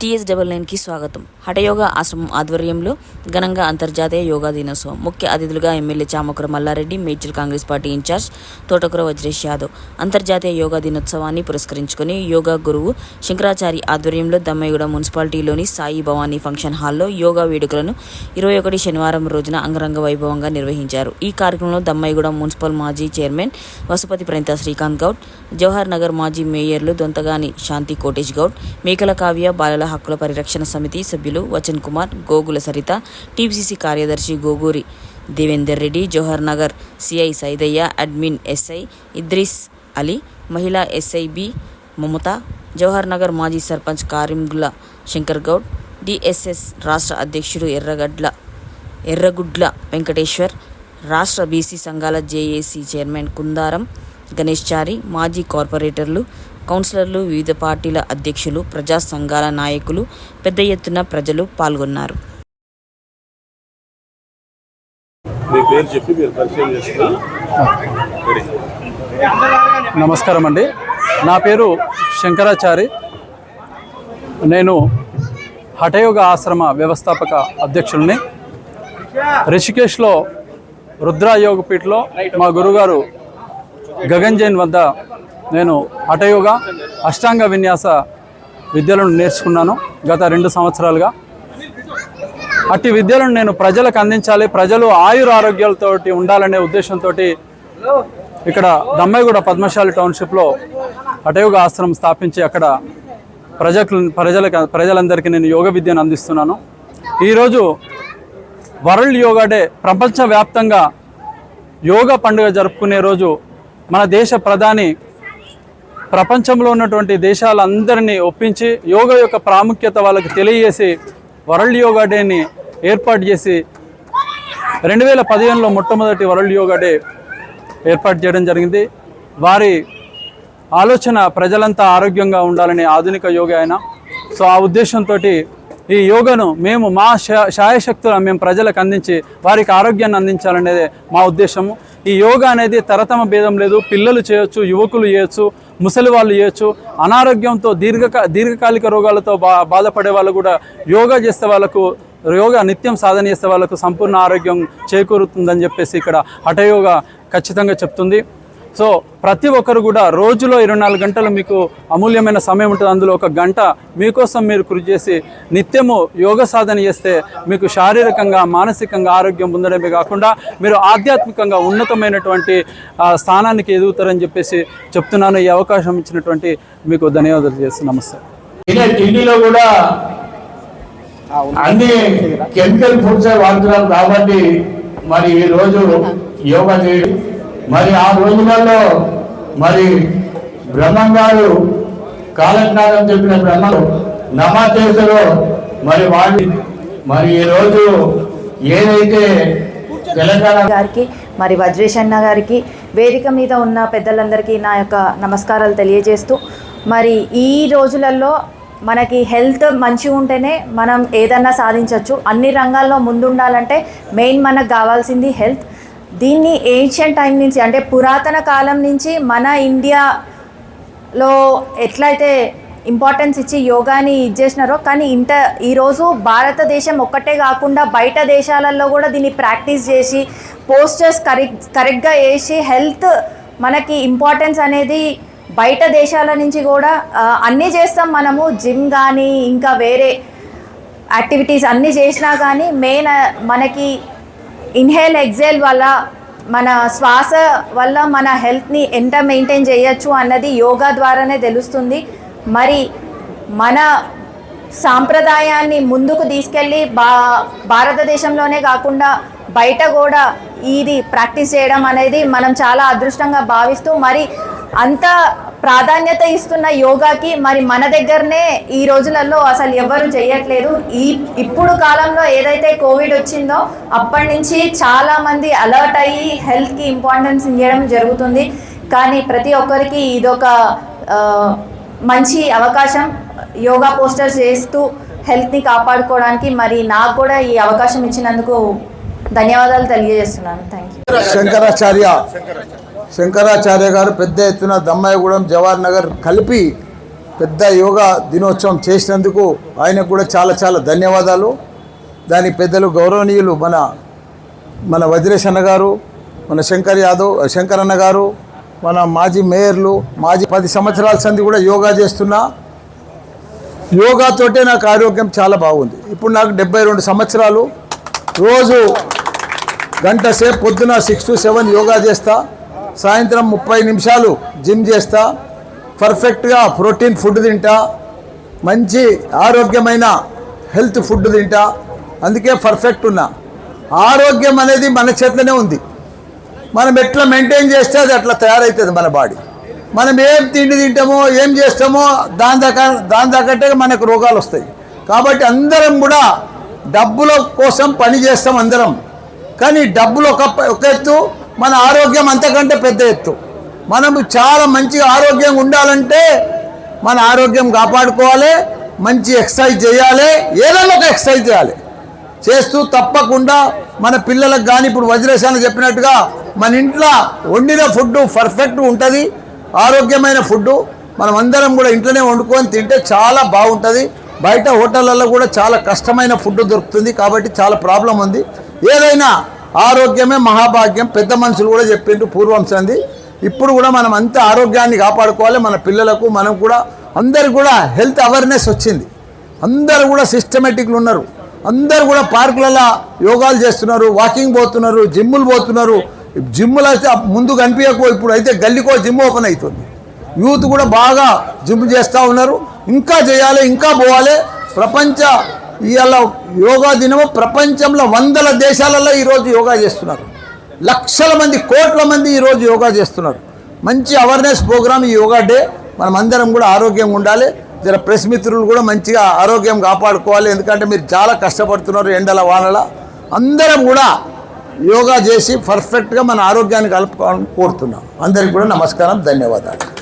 TS double నైన్కి స్వాగతం. హఠయోగా ఆశ్రమం ఆధ్వర్యంలో ఘనంగా అంతర్జాతీయ యోగా దినోత్సవం. ముఖ్య అతిథులుగా MLA Chamakura Mallareddy Medchal Congress party incharge Thotakura Vajresh Yadav. అంతర్జాతీయ యోగా దినోత్సవాన్ని పురస్కరించుకుని యోగా గురువు శంకరాచారి ఆధ్వర్యంలో దమ్మయ్యగూడ మున్సిపాలిటీలోని సాయి భవానీ ఫంక్షన్ హాల్లో యోగా వేడుకలను ఇరవై ఒకటి శనివారం రోజున అంగరంగ వైభవంగా నిర్వహించారు. ఈ కార్యక్రమంలో దమ్మయ్యగూడ మున్సిపల్ మాజీ చైర్మన్ వసుపతి ప్రణిత శ్రీకాంత్ గౌడ్ జవహర్ నగర్ మాజీ మేయర్లు దొంతగాని శాంతి కోటేష్ గౌడ్ మేకల కావ్య బాలల హక్కుల పరిరక్షణ సమితి సభ్యులు వచన్ కుమార్ గోగుల సరిత టీపీసీసీ కార్యదర్శి Goguri Devender Reddy Johar Nagar CI Saidaiah admin SI Idris Ali మహిళా ఎస్ఐబి మమత జవహర్ నగర్ మాజీ సర్పంచ్ కారింగుల శంకర్ గౌడ్ డిఎస్ఎస్ రాష్ట్ర అధ్యక్షుడు ఎర్రగడ్ల ఎర్రగుడ్ల వెంకటేశ్వర్ రాష్ట్ర బీసీ సంఘాల జేఏసీ చైర్మన్ కుందారం గణేష్ చారి మాజీ కార్పొరేటర్లు కౌన్సిలర్లు వివిధ పార్టీల అధ్యక్షులు ప్రజా సంఘాల నాయకులు పెద్ద ఎత్తున ప్రజలు పాల్గొన్నారు. నమస్కారం అండి నా పేరు శంకరాచారి. నేను హఠయోగ ఆశ్రమ వ్యవస్థాపక అధ్యక్షుల్ని. రిషికేష్లో రుద్రాయోగ పీఠలో మా గురుగారు గగన్ జైన్ వద్ద నేను హఠయోగ అష్టాంగ విన్యాస విద్యలను నేర్చుకున్నాను గత రెండు సంవత్సరాలుగా. అట్టి విద్యలను నేను ప్రజలకు అందించాలి ప్రజలు ఆయుర ఆరోగ్యాలతోటి ఉండాలనే ఉద్దేశంతో ఇక్కడ దమ్మాయిగూడ పద్మశాలి టౌన్షిప్లో హఠయోగ ఆశ్రమం స్థాపించి అక్కడ ప్రజలకు ప్రజలకు ప్రజలందరికీ నేను యోగ విద్యను అందిస్తున్నాను. ఈరోజు వరల్డ్ యోగా డే ప్రపంచవ్యాప్తంగా యోగా పండుగ జరుపుకునే రోజు మన దేశ ప్రధాని ప్రపంచంలో ఉన్నటువంటి దేశాలందరినీ ఒప్పించి యోగా యొక్క ప్రాముఖ్యత వాళ్ళకి తెలియజేసి వరల్డ్ యోగా డేని ఏర్పాటు చేసి రెండు వేల పదిహేనులో మొట్టమొదటి వరల్డ్ యోగా డే ఏర్పాటు చేయడం జరిగింది. వారి ఆలోచన ప్రజలంతా ఆరోగ్యంగా ఉండాలనే ఆధునిక యోగ ఆయన. సో ఆ ఉద్దేశంతో ఈ యోగను మేము మా శా- శాయశక్తులు మేము ప్రజలకు అందించి వారికి ఆరోగ్యాన్ని అందించాలనేదే మా ఉద్దేశము. ఈ యోగా అనేది తరతమ భేదం లేదు. పిల్లలు చేయొచ్చు యువకులు చేయొచ్చు ముసలి వాళ్ళు చేయొచ్చు. అనారోగ్యంతో దీర్ఘకా దీర్ఘకాలిక రోగాలతో బా బాధపడే వాళ్ళు కూడా యోగా చేస్తే వాళ్ళకు యోగా నిత్యం సాధన చేస్తే వాళ్ళకు సంపూర్ణ ఆరోగ్యం చేకూరుతుందని చెప్పేసి ఇక్కడ హఠయోగా ఖచ్చితంగా చెప్తుంది. సో ప్రతి ఒక్కరు కూడా రోజులో ఇరవై నాలుగు గంటలు మీకు అమూల్యమైన సమయం ఉంటుంది. అందులో ఒక గంట మీకోసం మీరు కృషి చేసి నిత్యము యోగ సాధన చేస్తే మీకు శారీరకంగా మానసికంగా ఆరోగ్యం పొందడమే కాకుండా మీరు ఆధ్యాత్మికంగా ఉన్నతమైనటువంటి స్థానానికి ఎదుగుతారని చెప్పేసి చెప్తున్నాను. ఈ అవకాశం ఇచ్చినటువంటి మీకు ధన్యవాదాలు చేసి నమస్తే. ఢిల్లీలో కూడా అన్ని కెమికల్ ఫుడ్స్ వాడుతున్నాం కాబట్టి మరి ఈ రోజు యోగా చేయడం మరి ఆ రోజులలో మరి బ్రహ్మం గారు కాలజ్ఞానం చెప్పిన బ్రహ్మం నమాదేశలో మరి వాళ్ళు మరి ఈరోజు రోజు ఏదైతే తెలంగాణ గారికి మరి వజ్రేష్ అన్న గారికి వేదిక మీద ఉన్న పెద్దలందరికీ నా యొక్క నమస్కారాలు తెలియజేస్తూ మరి ఈ రోజులలో మనకి హెల్త్ మంచిగా ఉంటేనే మనం ఏదన్నా సాధించవచ్చు అన్ని రంగాల్లో ముందుండాలంటే మెయిన్ మనకు కావాల్సింది హెల్త్. దీన్ని ఏన్షియన్ టైం నుంచి అంటే పురాతన కాలం నుంచి మన ఇండియాలో ఎట్లయితే ఇంపార్టెన్స్ ఇచ్చి యోగాని ఇచ్చేసినారో కానీ ఇంట ఈరోజు భారతదేశం ఒక్కటే కాకుండా బయట దేశాలలో కూడా దీన్ని ప్రాక్టీస్ చేసి పోస్టర్స్ కరెక్ట్ కరెక్ట్గా వేసి హెల్త్ మనకి ఇంపార్టెన్స్ అనేది బయట దేశాల నుంచి కూడా అన్నీ చేస్తాం మనము. జిమ్ కానీ ఇంకా వేరే యాక్టివిటీస్ అన్నీ చేసినా కానీ మెయిన్ మనకి ఇన్హేల్ ఎగ్జేల్ వల్ల మన శ్వాస వల్ల మన హెల్త్ని ఎంత మెయింటైన్ చేయొచ్చు అన్నది యోగా ద్వారానే తెలుస్తుంది. మరి మన సాంప్రదాయాన్ని ముందుకు తీసుకెళ్ళి బా భారతదేశంలోనే కాకుండా బయట కూడా ఇది ప్రాక్టీస్ చేయడం అనేది మనం చాలా అదృష్టంగా భావిస్తూ మరి అంత ప్రాధాన్యత ఇస్తున్న యోగాకి మరి మన దగ్గరనే ఈ రోజులలో అసలు ఎవరు చేయట్లేదు. ఈ ఇప్పుడు కాలంలో ఏదైతే కోవిడ్ వచ్చిందో అప్పటి నుంచి చాలా మంది అలర్ట్ అయ్యి హెల్త్కి ఇంపార్టెన్స్ ఇవ్వడం జరుగుతుంది. కానీ ప్రతి ఒక్కరికి ఇదొక మంచి అవకాశం. యోగా పోస్టర్స్ చేస్తూ హెల్త్ని కాపాడుకోవడానికి మరి నాకు కూడా ఈ అవకాశం ఇచ్చినందుకు ధన్యవాదాలు తెలియజేస్తున్నాను. Thank you Shankaracharya. శంకరాచార్య గారు పెద్ద ఎత్తున దమ్మాయిగూడెం జవహర్ నగర్ కలిపి పెద్ద యోగా దినోత్సవం చేసినందుకు ఆయనకు కూడా చాలా చాలా ధన్యవాదాలు. దాని పెద్దలు గౌరవనీయులు మన మన వజ్రేష్ అన్న గారు మన శంకర్ యాదవ్ శంకర్ అన్న గారు మన మాజీ మేయర్లు మాజీ పది సంవత్సరాల సంది కూడా యోగా చేస్తున్నా. యోగాతోటే నాకు ఆరోగ్యం చాలా బాగుంది. ఇప్పుడు నాకు డెబ్బై రెండు సంవత్సరాలు. రోజు గంట సేపు పొద్దున సిక్స్ టు సెవెన్ యోగా చేస్తా. సాయంత్రం ముప్పై నిమిషాలు జిమ్ చేస్తా. పర్ఫెక్ట్గా ప్రోటీన్ ఫుడ్ తింటా. మంచి ఆరోగ్యమైన హెల్త్ ఫుడ్ తింటా. అందుకే పర్ఫెక్ట్ ఉన్నా. ఆరోగ్యం అనేది మన చేతిలోనే ఉంది. మనం ఎట్లా మెయింటైన్ చేస్తే అది అట్లా తయారవుతుంది మన బాడీ. మనం ఏం తిండి తింటామో ఏం చేస్తామో దాని దాకా దాని దాకట్టే మనకు రోగాలు వస్తాయి. కాబట్టి అందరం కూడా డబ్బుల కోసం పని చేస్తాం అందరం. కానీ డబ్బులు ఒక ఒక ఎత్తు మన ఆరోగ్యం అంతకంటే పెద్ద ఎత్తు. మనం చాలా మంచిగా ఆరోగ్యంగా ఉండాలంటే మన ఆరోగ్యం కాపాడుకోవాలి మంచి ఎక్సర్సైజ్ చేయాలి ఏదైనా ఒక ఎక్సర్సైజ్ చేయాలి. చేస్తూ తప్పకుండా మన పిల్లలకు కానీ ఇప్పుడు వజ్రశాన చెప్పినట్టుగా మన ఇంట్లో వండిన ఫుడ్ పర్ఫెక్ట్ ఉంటుంది ఆరోగ్యమైన ఫుడ్ మనం అందరం కూడా ఇంట్లోనే వండుకొని తింటే చాలా బాగుంటుంది. బయట హోటళ్ళల్లో కూడా చాలా కష్టమైన ఫుడ్ దొరుకుతుంది కాబట్టి చాలా ప్రాబ్లం ఉంది. ఏదైనా ఆరోగ్యమే మహాభాగ్యం. పెద్ద మనుషులు కూడా చెప్పిండ్రు పూర్వం సంది ఇప్పుడు కూడా మనం అంత ఆరోగ్యాన్ని కాపాడుకోవాలి. మన పిల్లలకు మనం కూడా అందరికి కూడా హెల్త్ అవేర్నెస్ వచ్చింది. అందరూ కూడా సిస్టమేటిక్లు ఉన్నారు. అందరూ కూడా పార్కులలో యోగాలు చేస్తున్నారు వాకింగ్ పోతున్నారు జిమ్ములు పోతున్నారు. జిమ్ములు అయితే ముందు కనిపించకో ఇప్పుడు అయితే గల్లీకో జిమ్ ఓపెన్ అవుతుంది యూత్ కూడా బాగా జిమ్ చేస్తూ ఉన్నారు. ఇంకా చేయాలి ఇంకా పోవాలి. ప్రపంచ ఇవాళ యోగా దినము ప్రపంచంలో వందల దేశాలలో ఈరోజు యోగా చేస్తున్నారు. లక్షల మంది కోట్ల మంది ఈరోజు యోగా చేస్తున్నారు. మంచి అవేర్నెస్ ప్రోగ్రామ్ ఈ యోగా డే. మనం అందరం కూడా ఆరోగ్యంగా ఉండాలి. జర ప్రెస్ మిత్రులు కూడా మంచిగా ఆరోగ్యం కాపాడుకోవాలి. ఎందుకంటే మీరు చాలా కష్టపడుతున్నారు ఎండల వానల. అందరం కూడా యోగా చేసి పర్ఫెక్ట్గా మన ఆరోగ్యాన్ని కలుపుకోవాలని కోరుతున్నాం. అందరికీ కూడా నమస్కారం ధన్యవాదాలు.